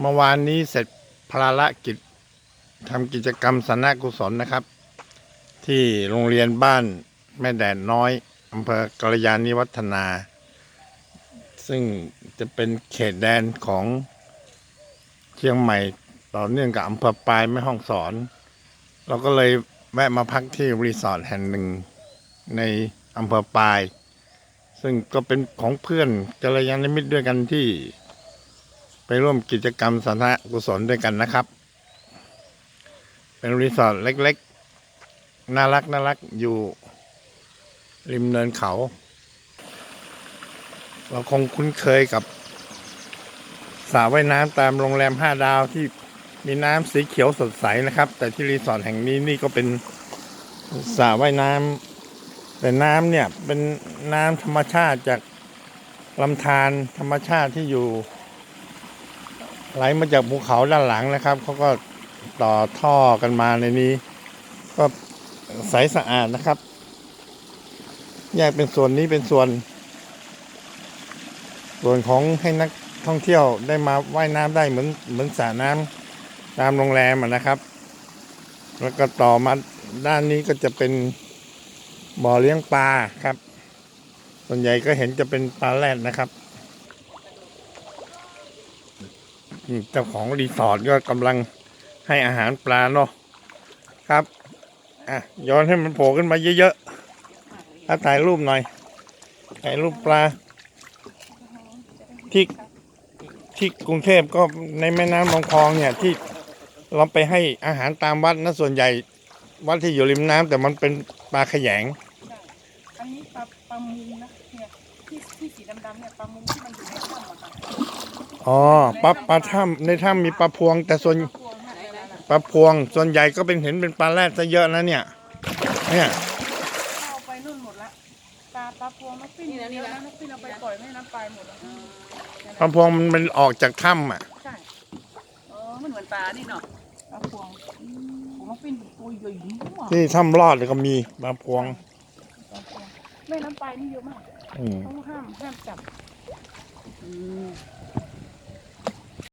เมื่อวานนี้เสร็จภารกิจทำกิจกรรมสนากุศลนะครับ ที่โรงเรียนบ้านแม่แดดน้อยอำเภอกระยาณิวัฒนา ซึ่งจะเป็นเขตแดนของเชียงใหม่ต่อเนื่องกับอำเภอปลายแม่ห้องสอน เราก็เลยแวะมาพักที่รีสอร์ทแห่งหนึ่งในอำเภอปลาย ซึ่งก็เป็นของเพื่อนกัลยาณมิตรด้วยกันที่ ไปร่วมกิจกรรมสาธารณกุศลด้วยกันนะครับ เป็นรีสอร์ทเล็กๆ น่ารักน่ารักอยู่ริมเนินเขา เราคงคุ้นเคยกับสระว่ายน้ำตามโรงแรมห้าดาวที่มีน้ำสีเขียวสดใสนะครับ แต่ที่รีสอร์ทแห่งนี้นี่ก็เป็นสระว่ายน้ำแต่น้ำเนี่ยเป็นน้ำธรรมชาติจากลำธารธรรมชาติที่อยู่ ไหลมาจากภูเขาด้านหลังนะครับเขาก็ต่อท่อกันมาในนี้ ก็ใสสะอาดนะครับ แยกเป็นส่วนนี้เป็นส่วน ส่วนของให้นักท่องเที่ยวได้มาว่ายน้ำได้เหมือนเหมือนสระน้ำตามโรงแรมนะครับ แล้วก็ต่อมาด้านนี้ก็จะเป็นบ่อเลี้ยงปลาครับ ส่วนใหญ่ก็เห็นจะเป็นปลาแรดนะครับ นี่เจ้าของรีสอร์ทก็กำลังให้อาหารปลาเนาะครับ อะย้อนให้มันโผล่ขึ้นมาเยอะๆถ้าถ่ายรูปหน่อยถ่ายรูปปลา ที่ที่กรุงเทพก็ในแม่น้ำลำคลองเนี่ยที่เราไปให้อาหารตามวัดนะส่วนใหญ่ วัดที่อยู่ริมน้ำแต่มันเป็นปลาขยงอันนี้ปลาปลามุงนะ ที่ที่สีดำๆเนี่ยปลามุงที่มันอยู่ในถ้ำอะค่ะอ๋อปลาปลาถ้ำในถ้ำมีปลาพวง แต่ส่วนพวงอะไรนั่นน่ะปลาพวง ส่วนใหญ่ก็เป็นเห็นเป็นปลาแรดซะเยอะนะเนี่ย เนี่ย เอาไปนู่นหมดละปลาปลาพวงนกปิ้นเยอะนะนกปิ้นเอาไปปล่อยแม่น้ำปลายหมดแล้วปลาพวงมันมันออกจากถ้ำอะ ใช่อ๋อมันเหมือนปลานี่เนาะปลาพวงของนกปิ้นตัวใหญ่มากที่ถ้ำรอดก็มีปลาพวง ปลาพวงแม่น้ำปลายนี่เยอะมาก อืมเขาห้ามห้ามจับ อืม